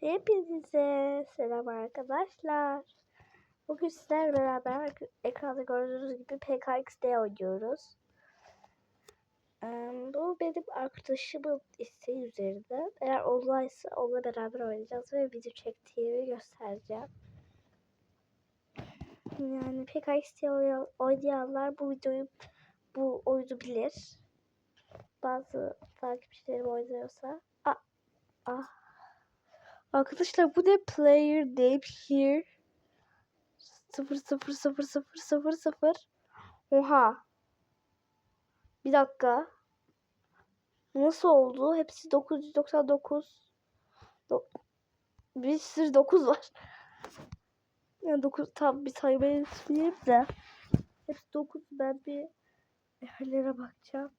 Hepinize selam arkadaşlar. Bugün sizlerle beraber ekranda gördüğünüz gibi PKXD oynuyoruz. Bu benim arkadaşımın isteği üzerinde. Eğer online'sa onunla beraber oynayacağız ve video çektiğimi göstereceğim. Yani PKXD oynayan- oynayanlar bu videoyu, bu oyunu bilir. Bazı takipçilerim oynuyorsa. Ah, ah. Arkadaşlar bu ne player name here? 0 0 0 0 0 0 Oha. Bir dakika. Nasıl oldu? Hepsi 999. Do bir sürü 9 var. Yani 9 tam bir saymayı söyleyeyim de. Hepsi 9. Ben bir yerlere bakacağım.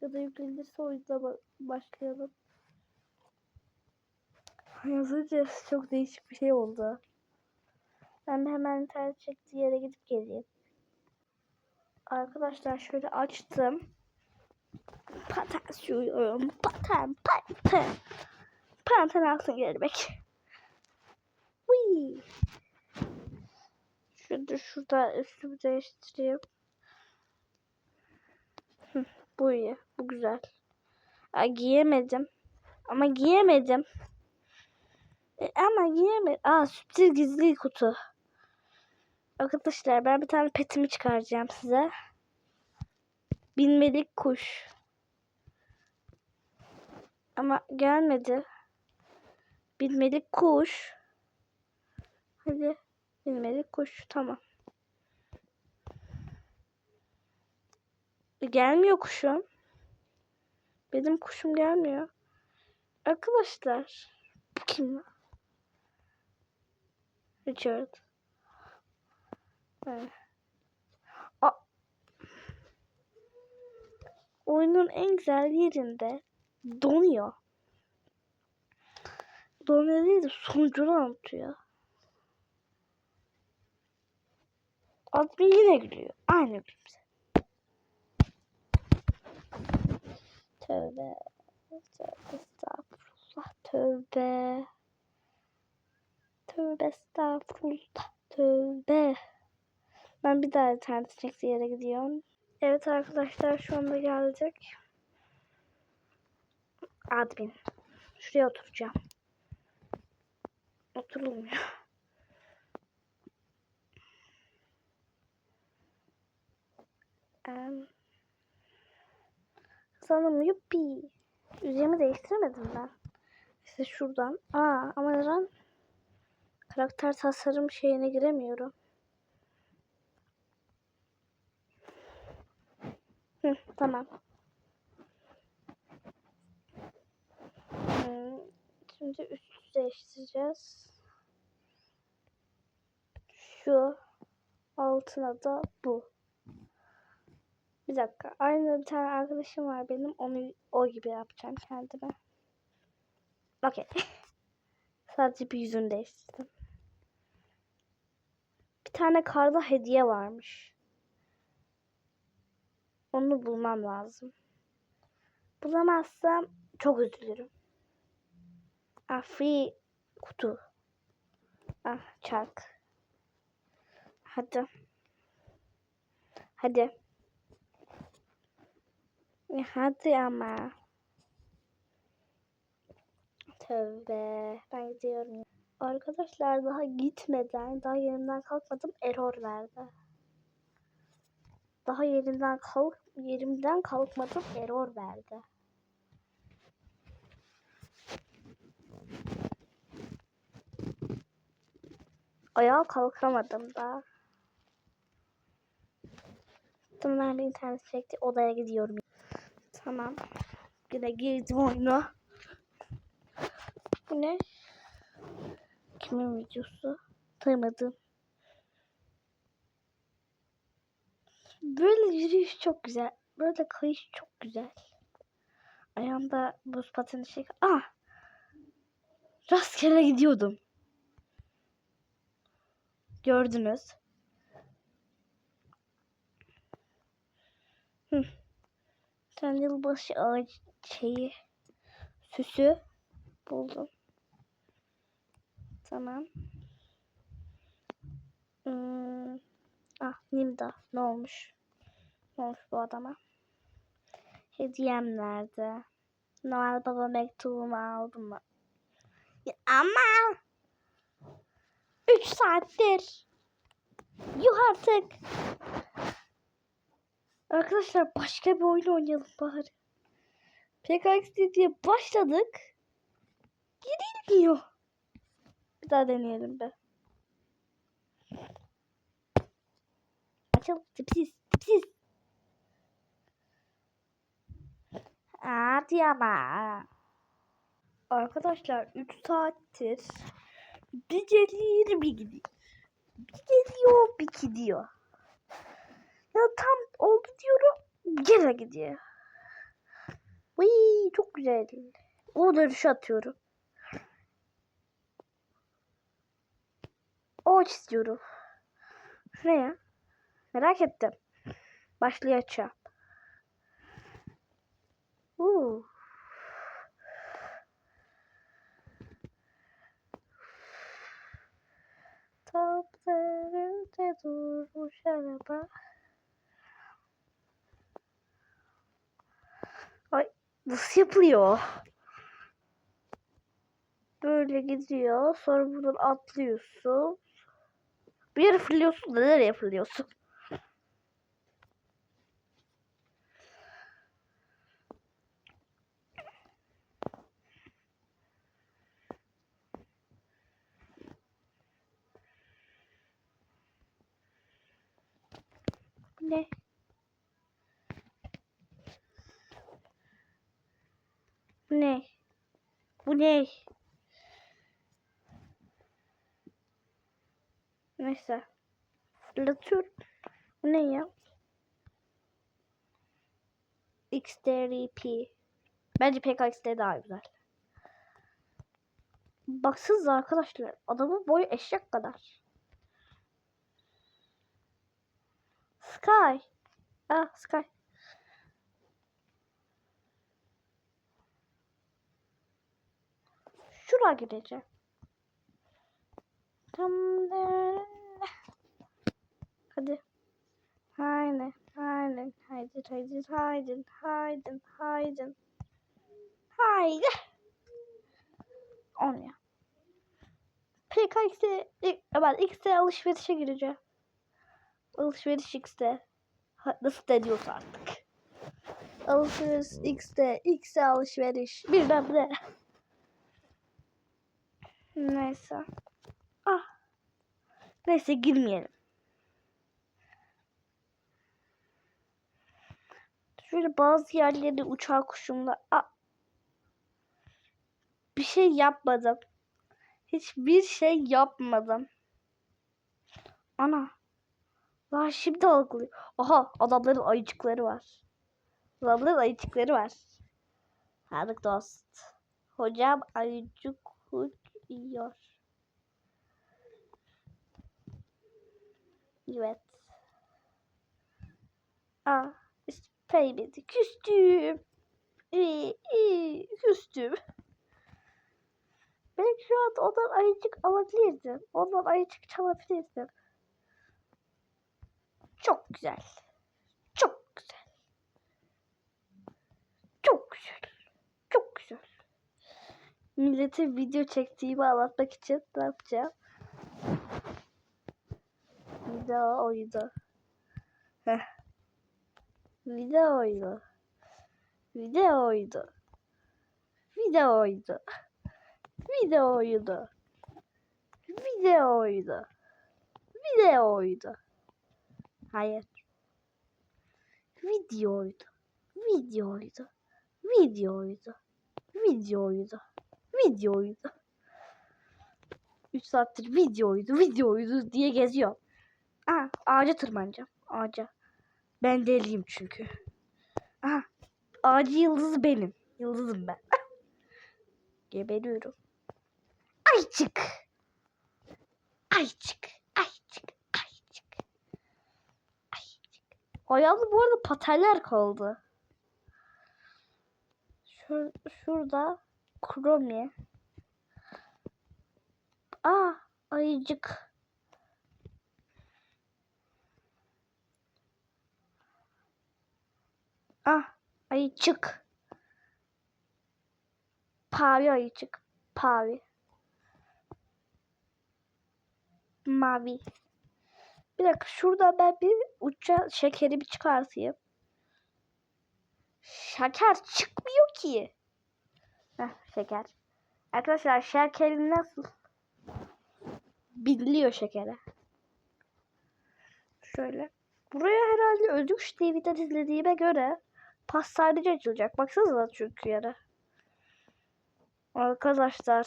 Ya da yüklenirse oyunda ba- başlayalım. Yazınca çok değişik bir şey oldu. Ben hemen internet çektiği yere gidip geleyim. Arkadaşlar şöyle açtım. Paten sürüyorum. Paten, paten. Paten altın gelmek. Whee. Şurada, şurada üstümü değiştireyim. Bu iyi. Bu güzel. Aa, giyemedim. Ama giyemedim. E, ama giyemedim. Aa sürpriz gizli kutu. Arkadaşlar ben bir tane petimi çıkaracağım size. Binmelik kuş. Ama gelmedi. Binmelik kuş. Hadi. Binmelik kuş. Tamam. E, Gelmiyor kuşum. Benim kuşum gelmiyor. Arkadaşlar. Kim lan? Richard. Evet. A- Oyunun en güzel yerinde donuyor. Donuyor değil de sonucunu anlatıyor. Admin yine gülüyor. Aynı gülümse. Tövbe. Tövbe estağfurullah. Tövbe. Tövbe estağfurullah. Tövbe. Ben bir daha internet çektiği yere gidiyorum. Evet arkadaşlar şu anda geldik. Admin. Şuraya oturacağım. Oturulmuyor. Em, Sanırım yuppi. Üzerimi değiştiremedim ben. İşte şuradan. Aa ama neden? Karakter tasarım şeyine giremiyorum. Hı, tamam. Şimdi üst değiştireceğiz. Şu altına da bu. Bir dakika. Aynı bir tane arkadaşım var benim. Onu o gibi yapacağım kendime. Okey. Sadece bir yüzünü değiştirdim. Bir tane karda hediye varmış. Onu bulmam lazım. Bulamazsam çok üzülürüm. Ah free kutu. Ah çark. Hadi. Hadi. Ya hadi ama. Tövbe. Ben gidiyorum. Arkadaşlar daha gitmeden, daha yerimden kalkmadım. Error verdi. Daha yerimden kalk yerimden kalkmadım. Error verdi. Ayağa kalkamadım da. Tamam ben bir internet çekti. Odaya gidiyorum. Tamam. Yine girdim oyuna. Bu ne? Kimin videosu? Tanımadım. Böyle yürüyüş çok güzel. Böyle kayış çok güzel. Ayağımda buz pateni şey... Ah! Rastgele gidiyordum. Gördünüz. Hı. Sen yılbaşı ağaç şeyi süsü buldum. Tamam. Hmm. Ah Nilda ne olmuş? Ne olmuş bu adama? Hediyem nerede? Noel Baba mektubumu aldım mı? Ama 3 saattir. Yuh artık. Arkadaşlar başka bir oyun oynayalım bari. PKX diye başladık. Gidilmiyor. Bir daha deneyelim be. Açıl. Tipsiz. Tipsiz. Hadi ama. Arkadaşlar 3 saattir bir geliyor bir gidiyor. Bir geliyor bir gidiyor. Ya tam oldu diyorum gene gidiyor. Vay çok güzel. O dönüşü atıyorum. O istiyorum. Ne ya? Merak ettim. Başlayacağım. Uuu. Taplarında durmuş araba. Ay nasıl yapılıyor? Böyle gidiyor. Sonra buradan atlıyorsun. Bir yere fırlıyorsun da nereye fırlıyorsun? Ne? Bu ne? Bu ne? Neyse. Fırlatıyorum. Bu ne ya? XDRP. Bence PKXD daha güzel. Baksanıza arkadaşlar. Adamın boyu eşek kadar. Sky. Ah Sky. Şuraya gideceğim. Hadi. Haydi, haydi, haydi, haydi, haydi, haydi, haydi. Haydi. Olmuyor. PKX'e, ben X'e alışverişe gireceğim. Alışveriş X'te. Nasıl de diyorsa artık. Alışveriş X'te, X'e alışveriş. Bir Bilmem ne. Neyse. Neyse girmeyelim. Şöyle bazı yerleri uçağı kuşumla ah. bir şey yapmadım. Hiçbir şey yapmadım. Ana. Lan şimdi algılıyor. Aha adamların ayıcıkları var. Adamların ayıcıkları var. Hadi dost. Hocam ayıcık yiyor. Evet. Aa, Baby'di. Küstüm. İyi, iyi, küstüm. Belki şu an ondan ayıcık alabilirdim. Ondan ayıcık çalabilirdim. Çok güzel. Çok güzel. Çok güzel. Çok güzel. Millete video çektiğimi anlatmak için ne yapacağım? Video oyunu. Heh. Video oyunu. Video oyunu. Video oyunu. Video oyunu. Video oyunu. Video oyunu. Hayır. Video oyunu. Video oyunu. Video oyunu. Video oyunu. Video oyunu. 3 saattir video oyunu, video oyunu diye geziyor. Aa, ağaca tırmanacağım. Ağaca. Ben deliyim çünkü. Aha, ağacı yıldızı benim. Yıldızım ben. Geberiyorum. Ayçık. Ayçık. Ayçık. Ayçık. Ayçık. Ayağımda bu arada pateller kaldı. Şur şurada kromi. Aa ayıcık. Ah ayıcık. Pavi ayıcık. Pavi. Mavi. Bir dakika şurada ben bir uça şekeri bir çıkartayım. Şeker çıkmıyor ki. Heh, şeker. Arkadaşlar şekeri nasıl? Biliyor şekere. Şöyle. Buraya herhalde Özgüç TV'den izlediğime göre pastaneci açılacak. Baksanıza çünkü yere. Arkadaşlar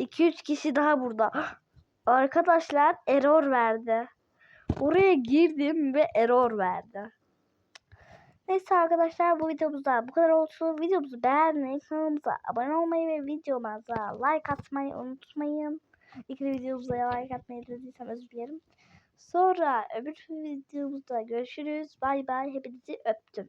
2-3 kişi daha burada. Arkadaşlar error verdi. Oraya girdim ve error verdi. Neyse arkadaşlar bu videomuzda bu kadar olsun. Videomuzu beğenmeyi, kanalımıza abone olmayı ve videomuza like atmayı unutmayın. İlk videomuza like atmayı dediysem özür dilerim. Sonra öbür videomuzda görüşürüz. Bay bay. Hepinizi öptüm.